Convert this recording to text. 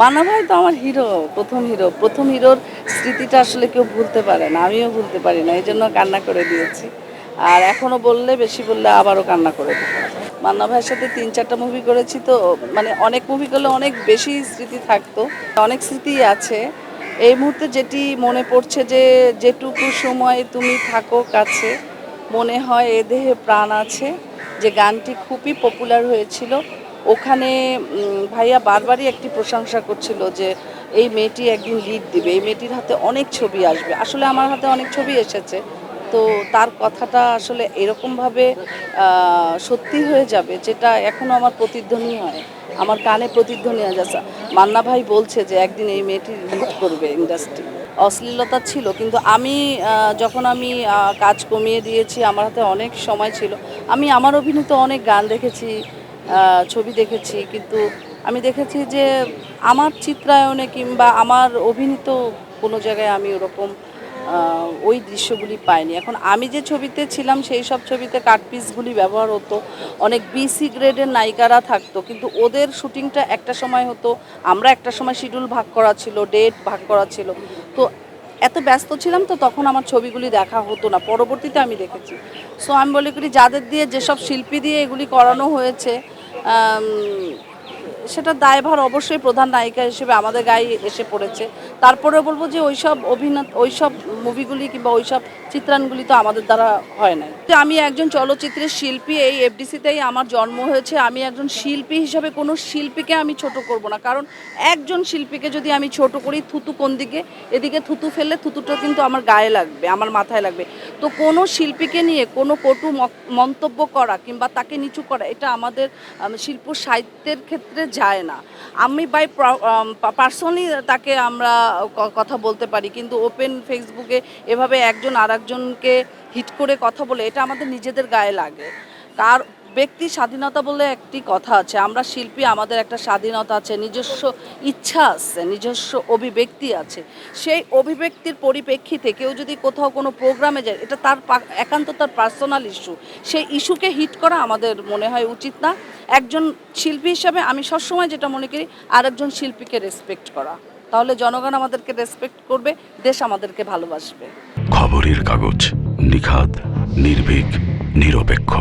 মান্না ভাই তো আমার হিরো, প্রথম হিরো। প্রথম হিরোর স্মৃতিটা আসলে কেউ ভুলতে পারে না, আমিও ভুলতে পারি না এই জন্য কান্না করে দিয়েছি। আর এখনও বললে, বেশি বললে আবারও কান্না করে দেবো মান্না ভাইয়ের সাথে তিন চারটা মুভি করেছি তো মানে অনেক মুভি করলে অনেক বেশি স্মৃতি থাকতো। অনেক স্মৃতিই আছে। এই মুহূর্তে যেটি মনে পড়ছে যে, যেটুকু সময় তুমি থাকো কাছে, মনে হয় এ দেহে প্রাণ আছে। যে গানটি খুবই পপুলার হয়েছিল। ওখানে ভাইয়া বারবারই একটি প্রশংসা করছিল যে এই মেয়েটি একদিন লিড দিবে। এই মেয়েটির হাতে অনেক ছবি আসবে। আসলে আমার হাতে অনেক ছবি এসেছে। তো তার কথাটা আসলে এরকমভাবে সত্যি হয়ে যাবে যেটা এখনও আমার প্রতিধ্বনি হয়। আমার কানে প্রতিধ্বনি হয়। যাচ্ছে মান্না ভাই বলছে যে একদিন এই মেয়েটি লিড করবে ইন্ডাস্ট্রি অশ্লীলতা ছিল, কিন্তু আমি যখন আমি কাজ কমিয়ে দিয়েছি, আমার হাতে অনেক সময় ছিল। আমি আমার অভিনীত অনেক গান দেখেছি। ছবি দেখেছি, কিন্তু আমি দেখেছি যে আমার চিত্রায়নে কিংবা আমার অভিনীত কোনো জায়গায় আমি ওরকম ওই দৃশ্যগুলি পাইনি। এখন আমি যে ছবিতে ছিলাম, সেই সব ছবিতে কাটপিসগুলি ব্যবহার হতো। অনেক বিসি গ্রেডের নায়িকারা থাকতো, কিন্তু ওদের শুটিংটা একটা সময় হতো, আমরা একটা সময় শিডিউল ভাগ করা ছিল ডেট ভাগ করা ছিল। তো এত ব্যস্ত ছিলাম তো তখন আমার ছবিগুলি দেখা হতো না, পরবর্তীতে আমি দেখেছি। সো আমি বলি করি, যাদের দিয়ে যেসব শিল্পী দিয়ে এগুলি করানো হয়েছে সেটা দায়ভার অবশ্যই প্রধান নায়িকা হিসেবে আমাদের গায়ে এসে পড়েছে। তারপরে বলব যে ওইসব অভিনেত, ওইসব মুভিগুলি কিংবা ওইসব চিত্রায়নগুলি তো আমাদের দ্বারা হয় নাই। আমি একজন চলচ্চিত্রের শিল্পী, এই এফডিসিতেই আমার জন্ম হয়েছে, আমি একজন শিল্পী হিসাবে কোনো শিল্পীকে আমি ছোট করব না। কারণ একজন শিল্পীকে যদি আমি ছোট করি, থুতু কোন দিকে? এদিকে থুতু ফেললে থুতুটা কিন্তু আমার গায়ে লাগবে, আমার মাথায় লাগবে। তো কোনো শিল্পীকে নিয়ে কোনো কটু মন্তব্য করা কিংবা তাকে নিচু করা, এটা আমাদের শিল্প সাহিত্যের ক্ষেত্রে যায় না। আমি বাই পার্সোনালি তাকে আমরা কথা বলতে পারি, কিন্তু ওপেন ফেসবুকে এভাবে একজন আর একজনকে হিট করে কথা বলে, এটা আমাদের নিজেদের গায়ে লাগে। কার ব্যক্তি স্বাধীনতা বলে একটি কথা আছে, আমরা শিল্পী, আমাদের একটা স্বাধীনতা আছে, নিজস্ব ইচ্ছা আছে, নিজস্ব অভিব্যক্তি আছে। সেই অভিব্যক্তির পরিপ্রেক্ষিতে কেউ যদি কোথাও কোনো প্রোগ্রামে যায়, এটা তার একান্ত তার পার্সোনাল ইস্যু সেই ইস্যুকে হিট করা আমাদের মনে হয় উচিত না। একজন শিল্পী হিসাবে আমি সবসময় যেটা মনে করি, আরেকজন শিল্পীকে রেসপেক্ট করা। তাহলে জনগণ আমাদেরকে রেসপেক্ট করবে দেশ আমাদেরকে ভালোবাসবে। খবরের কাগজ নিখাদ নির্ভীক নিরপেক্ষ।